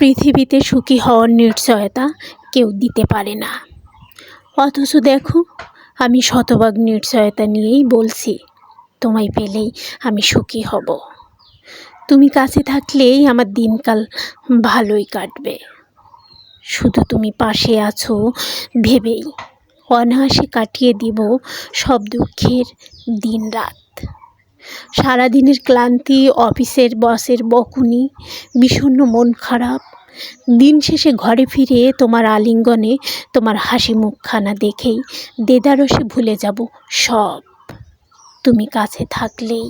পৃথিবীতে সুখী হওয়ার নিশ্চয়তা কেউ দিতে পারে না। অথচ দেখো, আমি শতভাগ নিশ্চয়তা নিয়েই বলছি, তোমায় পেলেই আমি সুখী হব। তুমি কাছে থাকলেই আমার দিনকাল ভালোই কাটবে। শুধু তুমি পাশে আছো ভেবেই অনায়াসে কাটিয়ে দিব সব দুঃখের দিন রাত সারাদিনের ক্লান্তি, অফিসের বসের বকুনি, বিষণ্ণ মন খারাপ। দিন শেষে ঘরে ফিরে তোমার আলিঙ্গনে তোমার হাসি মুখখানা দেখেই দেদারসে ভুলে যাব সব। তুমি কাছে থাকলেই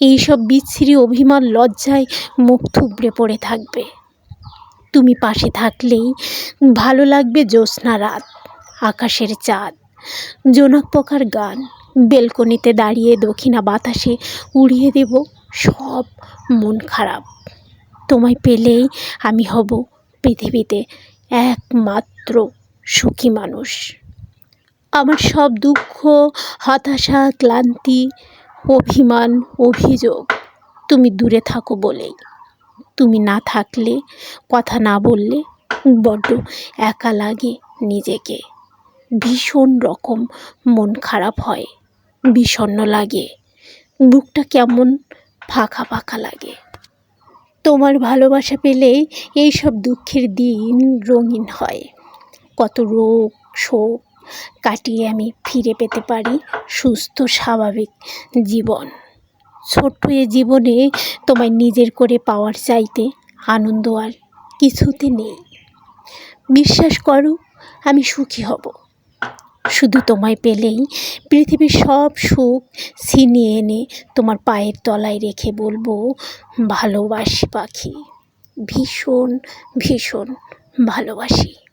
এইসব বিচ্ছিরি অভিমান লজ্জায় মুখ থুবড়ে পড়ে থাকবে। তুমি পাশে থাকলেই ভালো লাগবে জ্যোৎস্না রাত, আকাশের চাঁদ, জোনাক পোকার গান বেলকনিতে দাঁড়িয়ে দক্ষিণা বাতাসে উড়িয়ে দেব সব মন খারাপ। তোমায় পেলেই আমি হব পৃথিবীতে একমাত্র সুখী মানুষ। আমার সব দুঃখ, হতাশা, ক্লান্তি, অভিমান, অভিযোগ তুমি দূরে থাকো বলেই। তুমি না থাকলে, কথা না বললে বড্ড একা লাগে নিজেকে। ভীষণ রকম মন খারাপ হয়। বিষণ্ণ লাগে। বুকটা কেমন ফাঁকা ফাঁকা লাগে। তোমার ভালোবাসা পেলেই এইসব দুঃখের দিন রঙিন হয়। কত রোগ, শোক কাটিয়ে আমি ফিরে পেতে পারি সুস্থ, স্বাভাবিক জীবন। ছোট্ট এ জীবনে তোমায় নিজের করে পাওয়ার চাইতে আনন্দ আর কিছুতে নেই। বিশ্বাস করো, আমি সুখী হব। শুধু তোমায় পেলেই পৃথিবীর সব সুখ ছিনিয়ে এনে তোমার পায়ের তলায় রেখে বলব, ভালোবাসি পাখি, ভীষণ ভীষণ ভালোবাসি।